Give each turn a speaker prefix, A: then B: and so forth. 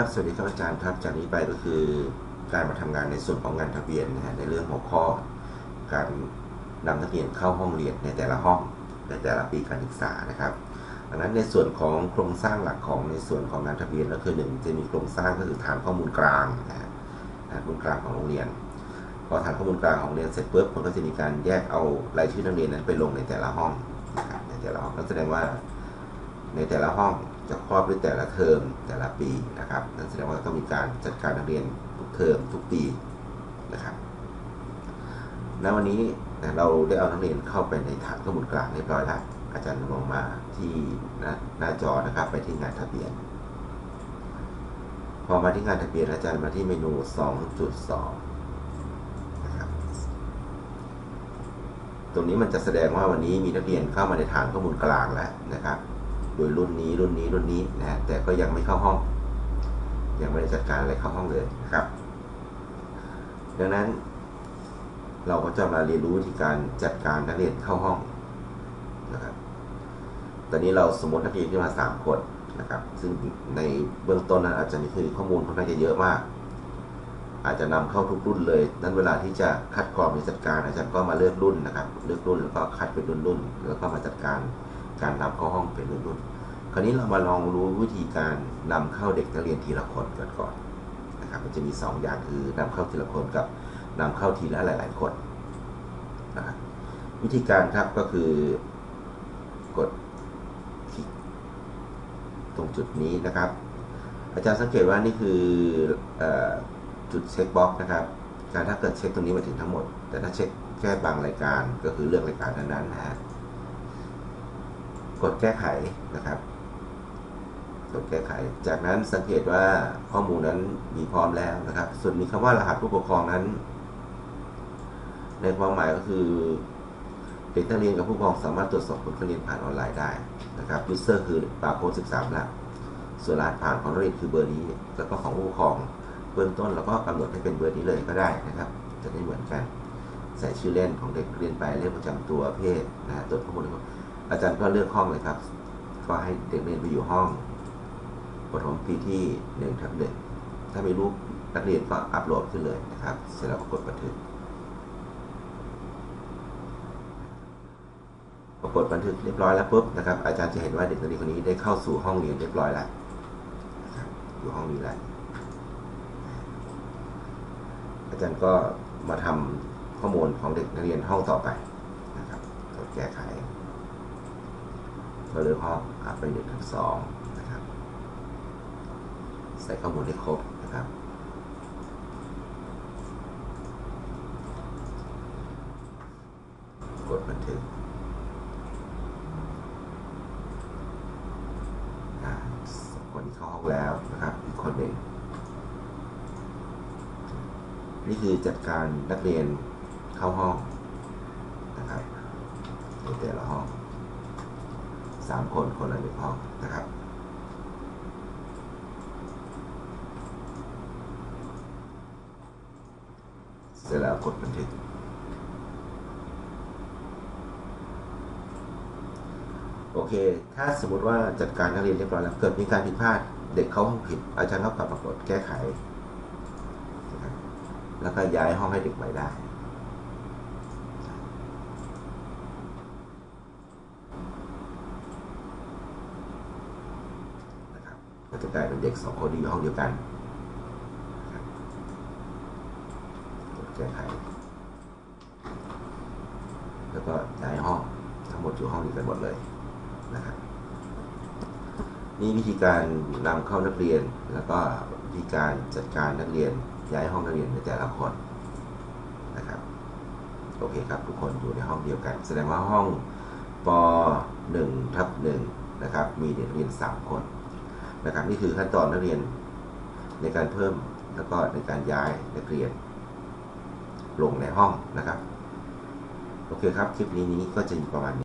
A: ครับ สวัสดีครับอาจารย์ครับ จากนี้ไปก็คือการมาทำงานในส่วนของงานทะเบียนนะฮะในเรื่องหัวข้อการนำนักเรียนเข้าห้องเรียนในแต่ละห้องในแต่ละปีการศึกษานะครับดังนั้นในส่วนของโครงสร้างหลักของในส่วนของงานทะเบียนก็คือหนึ่งจะมีโครงสร้างก็คือฐานข้อมูลกลางนะฮะฐานข้อมูลกลางของโรงเรียน พอฐานข้อมูลกลางของโรงเรียนเสร็จปุ๊บมันก็จะมีการแยกเอารายชื่อนักเรียนนั้นไปลงในแต่ละห้องในแต่ละห้องนั่นแสดงว่าในแต่ละห้อง จะครอบด้วยแต่ละเทอมแต่ละปีนะครับ นั่นแสดงว่าต้องมีการจัดการนักเรียนทุกเทอมทุกปีนะครับณวันนี้เราได้เอานักเรียนเข้าไปในฐานข้อมูลกลางเรียบร้อยแล้วอาจารย์ลงมาที่หน้าหน้าจอนะครับ ไปที่งานทะเบียน พอมาที่งานทะเบียนอาจารย์มาที่เมนู 2.2 นะครับ ตรงนี้มันจะแสดงว่าวันนี้มีนักเรียนเข้ามาในฐานข้อมูลกลางแล้วนะครับ โดยรุ่นนี้รุ่นนี้รุ่นนี้นะแต่ก็ยังไม่เข้าห้อง ยังไม่ได้จัดการอะไรเข้าห้องเลยนะครับ ดังนั้น เราก็จะมาเรียนรู้วิธีการจัดการนักเรียนเข้าห้องนะครับ ตอนนี้เราสมมตินักเรียนขึ้นมาสามคนนะครับ ซึ่งในเบื้องต้นนั้นอาจจะมีคือข้อมูลค่อนข้างจะเยอะมาก อาจจะนำเข้าทุกรุ่นเลย นั้นเวลาที่จะคัดกรองในจัดการอาจารย์ก็มาเลือกรุ่นนะครับ เลือกรุ่นแล้วก็คัดเป็นรุ่นรุ่นๆแล้วก็มาจัดการ การนำเข้าห้องเป็นรุ่นรุ่นๆคราวนี้เรามาลองรู้วิธีการนำเข้าเด็กนักเรียนทีละคนก่อนก่อนนะครับมันจะมีสองอย่างคือนำเข้าทีละคนกับนำเข้าทีละหลาย ๆ คนนะครับวิธีการครับก็คือกดคลิกตรงจุดนี้นะครับ อาจารย์สังเกตว่านี่คืออจุดเช็คบ็อกนะครับ การถ้าเกิดเช็คตรงนี้มาถึงทั้งหมด แต่ถ้าเช็คแค่บางรายการก็คือเลือกรายการนั้นๆนะฮะ กดแก้ไขนะครับ กดแก้ไข จากนั้นสังเกตว่าข้อมูลนั้นมีพร้อมแล้วนะครับ ส่วนมีคำว่ารหัสผู้ปกครองนั้น ในความหมายก็คือเด็กนักเรียนกับผู้ปกครองสามารถตรวจสอบผลการเรียนผ่านออนไลน์ได้นะครับยูเซอร์คือปาโค้ด13ละส่วนรหัสผ่านของนักเรียนคือเบอร์นี้ แล้วก็ของผู้ปกครองเบื้องต้นเราก็กำหนดให้เป็นเบอร์นี้เลยก็ได้นะครับจะได้เหมือนกัน ใส่ชื่อเล่นของเด็กเรียนไปเลขประจำตัวเพศนะฮะตรวจข้อมูล อาจารย์ก็เลือกห้องเลยครับ ก็ให้เด็กเรียนไปอยู่ห้องปฐมปีที่หนึ่งทับหนึ่งถ้ามีรูปนักเรียนก็อัปโหลดขึ้นเลยนะครับ เสร็จแล้วก็กดบันทึกพอกดบันทึกเรียบร้อยแล้วปุ๊บนะครับ อาจารย์จะเห็นว่าเด็กนักเรียนคนนี้ได้เข้าสู่ห้องเรียนเรียบร้อยแล้วอยู่ห้องนี้แล้วอาจารย์ก็มาทำข้อมูลของเด็กนักเรียนห้องต่อไปนะครับกดแก้ไข ก็เลือกห้องอัพไปหนึ่งถึงสองนะครับ ใส่ข้อมูลให้ครบนะครับ กดบันทึกอ่าคนที่เข้าห้องแล้วนะครับ อีกคนหนึ่งนี่คือจัดการนักเรียนเข้าห้องนะครับในแต่ละห้อง สามคนคนละหนึ่งห้องนะครับเสร็จแล้วกดบันทึกโอเค ถ้าสมมติว่าจัดการนักเรียนเรียบร้อยแล้วเกิดมีการผิดพลาด เด็กเข้าห้องผิด อาจารย์ก็กลับมากดแก้ไข แล้วก็ย้ายห้องให้เด็กใหม่ได้ นะครับ ก็จะกลายเป็นเด็กสองคนที่อยู่ห้องเดียวกันแก้ไขแล้วก็ย้ายห้องทั้งหมดอยู่ห้องเดียวกันหมดเลยนะครับนี่วิธีการนำเข้านักเรียน แล้วก็วิธีการจัดการนักเรียนย้ายห้องนักเรียนในแต่ละคนนะครับโอเคครับทุกคนอยู่ในห้องเดียวกัน แสดงว่าห้องป .1 ทับ1นะครับมีเด็กเรียน 3 คน นะครับนี่คือขั้นตอนนักเรียนในการเพิ่มแล้วก็ในการย้ายนักเรียน ลงในห้องนะครับ โอเคครับ คลิปนี้นี้ก็จะมีประมาณนี้